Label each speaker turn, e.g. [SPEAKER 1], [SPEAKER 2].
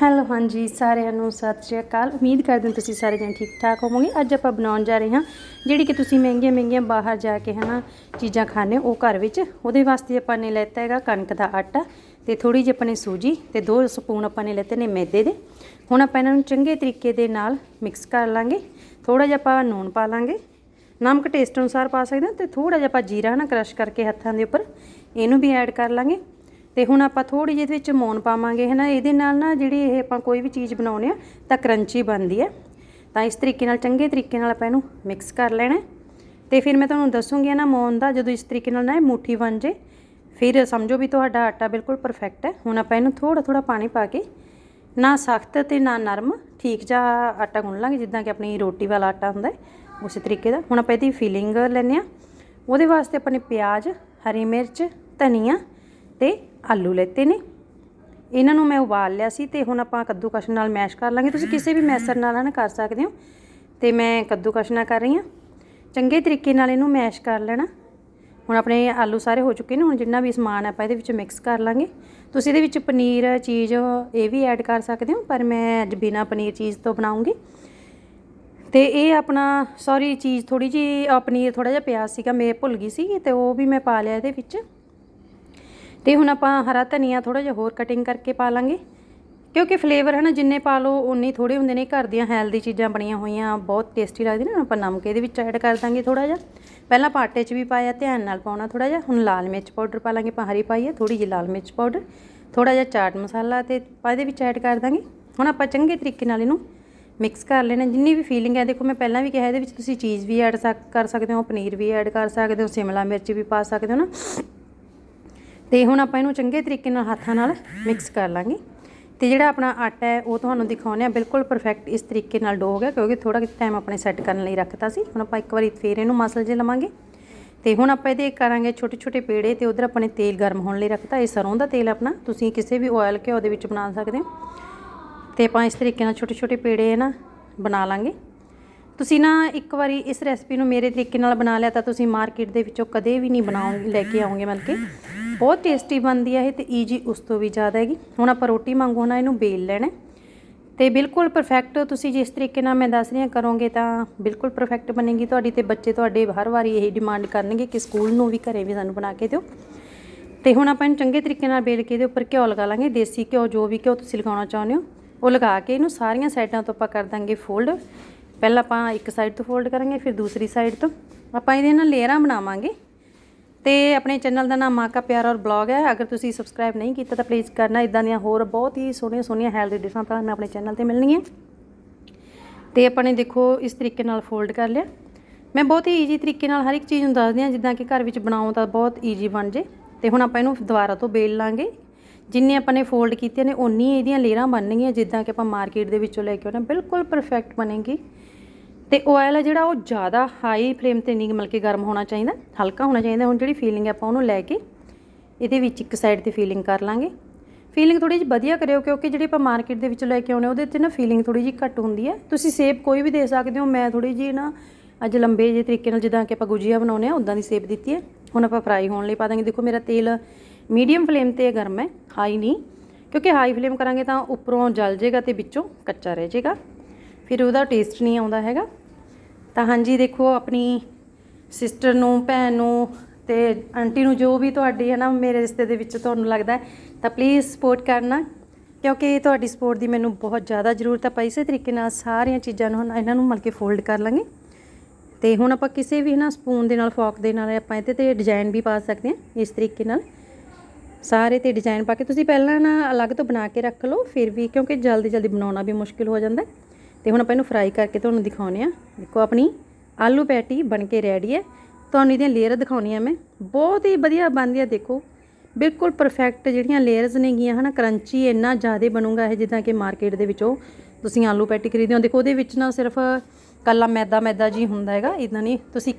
[SPEAKER 1] Hello, ਹਾਂਜੀ, ਸਾਰਿਆਂ ਨੂੰ ਸਤਿ ਸ਼੍ਰੀ ਅਕਾਲ। ਉਮੀਦ ਕਰਦੇ ਹਾਂ ਤੁਸੀਂ ਸਾਰੇ ਜਣ ਠੀਕ ਠਾਕ ਹੋਵੋਗੇ। ਅੱਜ ਆਪਾਂ ਬਣਾਉਣ ਜਾ ਰਹੇ ਹਾਂ ਜਿਹੜੀ ਕਿ ਤੁਸੀਂ ਮਹਿੰਗੀਆਂ ਮਹਿੰਗੀਆਂ ਬਾਹਰ ਜਾ ਕੇ ਹਨਾ ਚੀਜ਼ਾਂ ਖਾਣੇ ਉਹ ਘਰ ਵਿੱਚ। ਉਹਦੇ ਵਾਸਤੇ ਆਪਾਂ ਨੇ ਲੈਤਾ ਹੈਗਾ ਕਣਕ ਦਾ ਆਟਾ ਤੇ ਥੋੜੀ ਜਿਹੀ ਆਪਾਂ ਨੇ ਸੂਜੀ ਤੇ ਦੋ ਸਪੂਨ ਆਪਾਂ ਨੇ ਲੈਤੇ ਨੇ ਮੈਦੇ ਦੇ। ਹੁਣ ਆਪਾਂ ਇਹਨਾਂ ਨੂੰ ਚੰਗੇ ਤਰੀਕੇ ਦੇ ਨਾਲ ਮਿਕਸ ਕਰ ਲਾਂਗੇ। ਥੋੜਾ ਜਿਹਾ ਆਪਾਂ ਨੂਣ ਪਾ ਲਾਂਗੇ। ਨਮਕ ਟੇਸਟ ਅਨੁਸਾਰ ਪਾ ਸਕਦੇ ਹਾਂ ਤੇ ਥੋੜਾ ਜਿਹਾ ਆਪਾਂ ਜੀਰਾ ਨਾ ਕ੍ਰਸ਼ ਕਰਕੇ ਹੱਥਾਂ ਦੇ ਉੱਪਰ ਇਹਨੂੰ ਵੀ ਐਡ ਕਰ ਲਾਂਗੇ। ਤੇ ਹੁਣ ਆਪਾਂ ਥੋੜੀ ਜਿਹੀ ਇਹਦੇ ਵਿੱਚ ਮੌਨ ਪਾਵਾਂਗੇ, ਹੈ ਨਾ? ਇਹਦੇ ਨਾਲ ਨਾ ਜਿਹੜੀ ਇਹ ਆਪਾਂ ਕੋਈ ਵੀ ਚੀਜ਼ ਬਣਾਉਨੇ ਆ, ਤਾਂ ਕਰੰਚੀ ਬਣਦੀ ਹੈ। ਤਾਂ ਇਸ ਤਰੀਕੇ ਨਾਲ, ਚੰਗੇ ਤਰੀਕੇ ਨਾਲ ਆਪਾਂ ਇਹਨੂੰ ਮਿਕਸ ਕਰ ਲੈਣਾ ਹੈ। ਤੇ ਫਿਰ ਮੈਂ ਤੁਹਾਨੂੰ ਦੱਸੂਗੀ ਨਾ, ਮੌਨ ਦਾ ਜਦੋਂ ਇਸ ਤਰੀਕੇ ਨਾਲ ਨਾ ਇਹ ਮੁੱਠੀ ਬਣ ਜੇ, ਫਿਰ ਸਮਝੋ ਵੀ ਤੁਹਾਡਾ ਆਟਾ ਬਿਲਕੁਲ ਪਰਫੈਕਟ ਹੈ। ਹੁਣ ਆਪਾਂ ਇਹਨੂੰ ਥੋੜਾ ਥੋੜਾ ਪਾਣੀ ਪਾ ਕੇ, ਨਾ ਸਖਤ ਤੇ ਨਾ ਨਰਮ, ਠੀਕ ਜਿਹਾ ਆਟਾ ਗੁੰਨ ਲਾਂਗੇ, ਜਿੱਦਾਂ ਕਿ ਆਪਣੀ ਰੋਟੀ ਵਾਲਾ ਆਟਾ ਹੁੰਦਾ ਉਸੇ ਤਰੀਕੇ ਦਾ। ਹੁਣ ਆਪਾਂ ਇਹਦੀ ਫੀਲਿੰਗ ਲੈਂਦੇ ਆ ਉਹਦੇ ਵਾਸਤੇ ਆਪਾਂ ਨੇ ਪਿਆਜ਼, ਹਰੀ ਮਿਰਚ, ਧਨੀਆ ਤੇ ਆਲੂ ਲੈਤੇ ਨੇ। ਇਹਨਾਂ ਨੂੰ ਮੈਂ ਉਬਾਲ ਲਿਆ ਸੀ ਤੇ ਹੁਣ ਆਪਾਂ ਕੱਦੂਕਸ਼ ਨਾਲ ਮੈਸ਼ ਕਰ ਲਾਂਗੇ। ਤੁਸੀਂ ਕਿਸੇ ਵੀ ਮੈਸਰ ਨਾਲ ਨਾ ਕਰ ਸਕਦੇ ਹੋ। ਤੇ ਮੈਂ ਕੱਦੂਕਸ਼ ਨਾਲ ਕਰ ਰਹੀ ਹਾਂ। ਚੰਗੇ ਤਰੀਕੇ ਨਾਲ ਇਹਨੂੰ ਮੈਸ਼ ਕਰ ਲੈਣਾ। ਹੁਣ ਆਪਣੇ ਆਲੂ ਸਾਰੇ ਹੋ ਚੁੱਕੇ ਨੇ। ਹੁਣ ਜਿੰਨਾ ਵੀ ਸਮਾਨ ਆਪਾਂ ਇਹਦੇ ਵਿੱਚ ਮਿਕਸ ਕਰ ਲਾਂਗੇ। ਤੁਸੀਂ ਇਹਦੇ ਵਿੱਚ ਪਨੀਰ, ਚੀਜ਼ ਇਹ ਵੀ ਐਡ ਕਰ ਸਕਦੇ ਹੋ। ਪਰ ਮੈਂ ਅੱਜ ਬਿਨਾ ਪਨੀਰ, ਚੀਜ਼ ਤੋਂ ਬਣਾਉਂਗੀ। ਤੇ ਇਹ ਆਪਣਾ ਸੌਰੀ ਚੀਜ਼ ਥੋੜੀ ਜੀ ਪਨੀਰ ਥੋੜਾ ਜਿਹਾ ਪਿਆ ਸੀਗਾ, ਮੈਂ ਭੁੱਲ ਗਈ ਸੀ ਤੇ ਉਹ ਵੀ ਮੈਂ ਪਾ ਲਿਆ ਇਹਦੇ ਵਿੱਚ। ਤੇ ਹੁਣ ਆਪਾਂ ਹਰਾ ਧਨੀਆ ਥੋੜਾ ਜਿਹਾ ਹੋਰ ਕਟਿੰਗ ਕਰਕੇ ਪਾ ਲਾਂਗੇ। ਕਿਉਂਕਿ ਫਲੇਵਰ ਹੈ ਨਾ, ਜਿੰਨੇ ਪਾ ਲਓ ਉਨੇ ਥੋੜੇ ਹੁੰਦੇ ਨੇ ਘਰ ਦੀਆਂ ਹੈਲਦੀ ਚੀਜ਼ਾਂ ਬਣੀਆਂ ਹੋਈਆਂ, ਬਹੁਤ ਟੇਸਟੀ ਲੱਗਦੀ ਨੇ। ਹੁਣ ਆਪਾਂ ਨਮਕ ਇਹਦੇ ਵਿੱਚ ਐਡ ਕਰ ਦਾਂਗੇ ਥੋੜਾ ਜਿਹਾ। ਪਹਿਲਾਂ ਆਪਾਂ ਆਟੇ 'ਚ ਵੀ ਪਾਇਆ, ਧਿਆਨ ਨਾਲ ਪਾਉਣਾ ਥੋੜਾ ਜਿਹਾ। ਹੁਣ ਲਾਲ ਮਿਰਚ ਪਾਊਡਰ ਪਾ ਲਾਂਗੇ, ਆਪਾਂ ਹਰੀ ਪਾਈ ਹੈ ਥੋੜੀ ਜਿਹੀ ਲਾਲ ਮਿਰਚ ਪਾਊਡਰ। ਥੋੜਾ ਜਿਹਾ ਚਾਟ ਮਸਾਲਾ ਤੇ ਇਹਦੇ ਵਿੱਚ ਐਡ ਕਰ ਦਾਂਗੇ। ਹੁਣ ਆਪਾਂ ਚੰਗੇ ਤਰੀਕੇ ਨਾਲ ਇਹਨੂੰ ਮਿਕਸ ਕਰ ਲੈਣਾ। ਜਿੰਨੀ ਵੀ ਫੀਲਿੰਗ ਹੈ, ਦੇਖੋ ਮੈਂ ਪਹਿਲਾਂ ਵੀ ਕਿਹਾ ਇਹਦੇ ਵਿੱਚ ਤੁਸੀਂ ਚੀਜ਼ ਵੀ ਐਡ ਕਰ ਸਕਦੇ ਹੋ, ਪਨੀਰ ਵੀ ਐਡ ਕਰ ਸਕਦੇ ਹੋ, ਸ਼ਿਮਲਾ ਮਿਰਚ ਵੀ ਪਾ ਸਕਦੇ ਹੋ ਨਾ। ਤੇ ਹੁਣ ਆਪਾਂ ਇਹਨੂੰ ਚੰਗੇ ਤਰੀਕੇ ਨਾਲ ਹੱਥਾਂ ਨਾਲ ਮਿਕਸ ਕਰ ਲਾਂਗੇ। ਤੇ ਜਿਹੜਾ ਆਪਣਾ ਆਟਾ ਹੈ, ਉਹ ਤੁਹਾਨੂੰ ਦਿਖਾਉਂਦੇ ਆ ਬਿਲਕੁਲ ਪਰਫੈਕਟ ਇਸ ਤਰੀਕੇ ਨਾਲ ਡੋ ਹੋ ਗਿਆ, ਕਿਉਂਕਿ ਥੋੜਾ ਟਾਈਮ ਆਪਣੇ ਸੈੱਟ ਕਰਨ ਲਈ ਰੱਖਤਾ ਸੀ। ਹੁਣ ਆਪਾਂ ਇੱਕ ਵਾਰੀ ਫੇਰ ਇਹਨੂੰ ਮਸਲ ਜੇ ਲਵਾਂਗੇ। ਤੇ ਹੁਣ ਆਪਾਂ ਇਹਦੇ ਕਰਾਂਗੇ ਛੋਟੇ ਛੋਟੇ ਪੇੜੇ ਤੇ ਉਧਰ ਆਪਣੇ ਤੇਲ ਗਰਮ ਹੋਣ ਲਈ ਰੱਖਤਾ। ਇਹ ਸਰੋਂ ਦਾ ਤੇਲ ਆਪਣਾ, ਤੁਸੀਂ ਕਿਸੇ ਵੀ ਆਇਲ ਘਿਓ ਦੇ ਵਿੱਚ ਬਣਾ ਸਕਦੇ ਹੋ। ਤੇ ਆਪਾਂ ਇਸ ਤਰੀਕੇ ਨਾਲ ਛੋਟੇ ਛੋਟੇ ਪੇੜੇ ਨਾ ਬਣਾ ਲਾਂਗੇ। ਤੁਸੀਂ ਨਾ ਇੱਕ ਵਾਰੀ ਇਸ ਰੈਸਪੀ ਨੂੰ ਮੇਰੇ ਤਰੀਕੇ ਨਾਲ ਬਣਾ ਲਿਆ ਤਾਂ ਤੁਸੀਂ ਮਾਰਕੀਟ ਦੇ ਵਿੱਚੋਂ ਕਦੇ ਵੀ ਨਹੀਂ ਬਣਾਉਂ ਲੈ ਕੇ ਆਉਂਗੇ ਮਤਲਬ ਕਿ। ਬਹੁਤ ਟੇਸਟੀ ਬਣਦੀ ਹੈ ਇਹ ਤੇ ਈਜੀ ਉਸ ਤੋਂ ਵੀ ਜ਼ਿਆਦਾ ਹੈਗੀ। ਹੁਣ ਆਪਾਂ ਰੋਟੀ ਮੰਗੋ ਨਾ ਇਹਨੂੰ ਬੇਲ ਲੈਣਾ। ਤੇ ਬਿਲਕੁਲ ਪਰਫੈਕਟ ਤੁਸੀਂ ਜਿਸ ਤਰੀਕੇ ਨਾਲ ਮੈਂ ਦੱਸ ਰਹੀ ਹਾਂ ਕਰੋਗੇ ਤਾਂ ਬਿਲਕੁਲ ਪਰਫੈਕਟ ਬਣੇਗੀ ਤੁਹਾਡੀ ਤੇ ਬੱਚੇ ਤੁਹਾਡੇ ਹਰ ਵਾਰੀ ਇਹੀ ਡਿਮਾਂਡ ਕਰਨਗੇ ਕਿ ਸਕੂਲ ਨੂੰ ਵੀ ਘਰੇ ਵੀ ਸਾਨੂੰ ਬਣਾ ਕੇ ਦਿਓ। ਤੇ ਹੁਣ ਆਪਾਂ ਇਹਨੂੰ ਚੰਗੇ ਤਰੀਕੇ ਨਾਲ ਬੇਲ ਕੇ ਇਹਦੇ ਉੱਪਰ ਘਿਓ ਲਗਾ ਲਾਂਗੇ, ਦੇਸੀ ਘਿਓ ਜੋ ਵੀ ਘਿਓ ਤੁਸੀਂ ਲਗਾਉਣਾ ਚਾਹੁੰਦੇ ਹੋ, ਉਹ ਲਗਾ ਕੇ ਇਹਨੂੰ ਸਾਰੀਆਂ ਸਾਈਡਾਂ ਤੋਂ ਆਪਾਂ ਕਰ ਦਾਂਗੇ ਫੋਲਡ ਪਹਿਲਾਂ ਆਪਾਂ ਇੱਕ ਸਾਈਡ ਤੋਂ ਫੋਲਡ ਕਰਾਂਗੇ, ਫਿਰ ਦੂਸਰੀ ਸਾਈਡ ਤੋਂ। ਆਪਾਂ ਇਹਦੇ ਨਾਲ ਲੇਅਰਾਂ ਬਣਾਵਾਂਗੇ। ਤੇ ਆਪਣੇ ਚੈਨਲ ਦਾ ਨਾਮ ਮਾਂ ਕਾ ਪਿਆਰ ਔਰ ਬਲੌਗ ਹੈ। ਅਗਰ ਤੁਸੀਂ ਸਬਸਕ੍ਰਾਈਬ ਨਹੀਂ ਕੀਤਾ ਤਾਂ ਪਲੀਜ਼ ਕਰਨਾ। ਇਦਾਂ ਦੀਆਂ ਹੋਰ ਬਹੁਤ ਹੀ ਸੋਹਣੀਆਂ ਸੋਹਣੀਆਂ ਹੈਲਦੀ ਡਿਸ਼ਾਂ ਤੁਹਾਨੂੰ ਆਪਣੇ ਚੈਨਲ ਤੇ ਮਿਲਣਗੀਆਂ। ਤੇ ਆਪਾਂ ਨੇ ਦੇਖੋ, ਇਸ ਤਰੀਕੇ ਨਾਲ ਫੋਲਡ ਕਰ ਲਿਆ। ਮੈਂ ਬਹੁਤ ਹੀ ਈਜ਼ੀ ਤਰੀਕੇ ਨਾਲ ਹਰ ਇੱਕ ਚੀਜ਼ ਨੂੰ ਦੱਸਦੀ ਹਾਂ। ਜਿੱਦਾਂ ਕਿ ਘਰ ਵਿੱਚ ਬਣਾਉ ਤਾਂ ਬਹੁਤ ਈਜ਼ੀ ਬਣ ਜੇ। ਤੇ ਹੁਣ ਆਪਾਂ ਇਹਨੂੰ ਦੁਬਾਰਾ ਤੋਂ ਬੇਲ ਲਾਂਗੇ। ਜਿੰਨੇ ਆਪਾਂ ਨੇ ਫੋਲਡ ਕੀਤੇ ਨੇ ਉਨੀ ਇਹਦੀਆਂ ਲੇਅਰਾਂ ਬਣਨਗੀਆਂ। ਜਿੱਦਾਂ ਕਿ ਆਪਾਂ ਮਾਰਕੀਟ ਦੇ ਵਿੱਚੋਂ ਲੈ ਕੇ ਆਉਣਾ, ਬਿਲਕੁਲ ਪਰਫੈਕਟ ਬਣੇਗੀ। ਤੇ ਆਇਲ ਹੈ ਜਿਹੜਾ ਉਹ ਜ਼ਿਆਦਾ ਹਾਈ ਫਲੇਮ ਤੇ ਨਹੀਂ ਮਤਲਬ ਕਿ ਗਰਮ ਹੋਣਾ ਚਾਹੀਦਾ, ਹਲਕਾ ਹੋਣਾ ਚਾਹੀਦਾ। ਹੁਣ ਜਿਹੜੀ ਫੀਲਿੰਗ ਹੈ ਆਪਾਂ ਉਹਨੂੰ ਲੈ ਕੇ ਇਹਦੇ ਵਿੱਚ ਇੱਕ ਸਾਈਡ ਤੇ ਫੀਲਿੰਗ ਕਰ ਲਾਂਗੇ। ਫੀਲਿੰਗ ਥੋੜੀ ਜਿਹੀ ਵਧੀਆ ਕਰਿਓ, ਕਿਉਂਕਿ ਜਿਹੜੀ ਆਪਾਂ ਮਾਰਕੀਟ ਦੇ ਵਿੱਚ ਲੈ ਕੇ ਆਉਣੇ ਉਹਦੇ ਤੇ ਨਾ ਫੀਲਿੰਗ ਥੋੜੀ ਜਿਹੀ ਘੱਟ ਹੁੰਦੀ ਹੈ। ਤੁਸੀਂ ਸੇਬ ਕੋਈ ਵੀ ਦੇ ਸਕਦੇ ਹੋ, ਮੈਂ ਥੋੜੀ ਜਿਹੀ ਨਾ ਅੱਜ ਲੰਬੇ ਜਿਹੇ ਤਰੀਕੇ ਨਾਲ ਜਿੱਦਾਂ ਕਿ ਆਪਾਂ ਗੁਜੀਆ ਬਣਾਉਨੇ ਆ ਉਦਾਂ ਦੀ ਸੇਬ ਦਿੱਤੀ ਹੈ। ਹੁਣ ਆਪਾਂ ਫਰਾਈ ਹੋਣ ਲਈ ਪਾ ਦਾਂਗੇ। ਦੇਖੋ, ਮੇਰਾ ਤੇਲ ਮੀਡੀਅਮ ਫਲੇਮ ਤੇ ਗਰਮ ਹੈ ਹਾਈ ਨਹੀਂ। ਕਿਉਂਕਿ ਹਾਈ ਫਲੇਮ ਕਰਾਂਗੇ ਤਾਂ ਉੱਪਰੋਂ ਜਲ ਜਾਏਗਾ ਤੇ ਵਿੱਚੋਂ ਕੱਚਾ ਰਹਿ ਜਾਏਗਾ ਫਿਰ ਉਹਦਾ ਟੇਸਟ ਨਹੀਂ ਆਉਂਦਾ ਹੈਗਾ। ਤਾਂ ਹਾਂਜੀ, ਦੇਖੋ ਆਪਣੀ ਸਿਸਟਰ ਨੂੰ, ਭੈਣ ਨੂੰ ਤੇ ਆਂਟੀ ਨੂੰ ਜੋ ਵੀ ਤੁਹਾਡੀ ਹੈ ਨਾ, ਮੇਰੇ ਰਿਸ਼ਤੇ ਦੇ ਵਿੱਚ ਤੁਹਾਨੂੰ ਲੱਗਦਾ ਤਾਂ ਪਲੀਜ਼ ਸਪੋਰਟ ਕਰਨਾ। ਕਿਉਂਕਿ ਤੁਹਾਡੀ ਸਪੋਰਟ ਦੀ ਮੈਨੂੰ ਬਹੁਤ ਜ਼ਿਆਦਾ ਜ਼ਰੂਰਤ ਹੈ। ਆਪਾਂ ਇਸੇ ਤਰੀਕੇ ਨਾਲ ਸਾਰੀਆਂ ਚੀਜ਼ਾਂ ਨੂੰ ਇਹਨਾਂ ਨੂੰ ਮਲ ਕੇ ਫੋਲਡ ਕਰ ਲਾਂਗੇ। ਤੇ ਹੁਣ ਆਪਾਂ ਕਿਸੇ ਵੀ ਨਾ ਸਪੂਨ ਦੇ ਨਾਲ ਫੋਕ ਦੇ ਨਾਲ ਆਪਾਂ ਇਹਦੇ ਤੇ ਡਿਜ਼ਾਈਨ ਵੀ ਪਾ ਸਕਦੇ ਹਾਂ, ਇਸ ਤਰੀਕੇ ਨਾਲ। ਸਾਰੇ ਤੇ ਡਿਜ਼ਾਈਨ ਪਾ ਕੇ ਤੁਸੀਂ ਪਹਿਲਾਂ ਨਾ ਅਲੱਗ ਤੋਂ ਬਣਾ ਕੇ ਰੱਖ ਲਓ, ਫਿਰ ਵੀ ਕਿਉਂਕਿ ਜਲਦੀ ਜਲਦੀ ਬਣਾਉਣਾ ਵੀ ਮੁਸ਼ਕਿਲ ਹੋ ਜਾਂਦਾ ਤੇ ਹੁਣ ਆਪਾਂ ਇਹਨੂੰ ਫਰਾਈ ਕਰਕੇ ਤੁਹਾਨੂੰ ਦਿਖਾਉਨੇ ਆ ਦੇਖੋ ਆਪਣੀ ਆਲੂ ਪੈਟੀ ਬਣ ਕੇ ਰੈਡੀ ਹੈ। ਤੁਹਾਨੂੰ ਇਹਦੀਆਂ ਲੇਅਰ ਦਿਖਾਉਣੀਆਂ ਮੈਂ। ਬਹੁਤ ਹੀ ਵਧੀਆ ਬਣਦੀ ਆ ਦੇਖੋ। ਬਿਲਕੁਲ ਪਰਫੈਕਟ ਜਿਹੜੀਆਂ ਲੇਅਰਸ ਨੇਗੀਆਂ, ਹਨਾ ਕਰੰਚੀ ਇੰਨਾ ਜ਼ਿਆਦਾ ਬਣੂਗਾ ਇਹ, ਜਿੱਦਾਂ ਕਿ ਮਾਰਕੀਟ ਦੇ ਵਿੱਚੋਂ ਤੁਸੀਂ ਆਲੂ ਪੈਟੀ ਖਰੀਦਦੇ ਹੋ। ਦੇਖੋ, ਉਹਦੇ ਵਿੱਚ ਨਾ ਸਿਰਫ ਕੱਲਾ ਮੈਦਾ ਮੈਦਾ ਜੀ ਹੁੰਦਾ ਹੈਗਾ ਇਦਾਂ ਨਹੀਂ। ਤੁਸੀਂ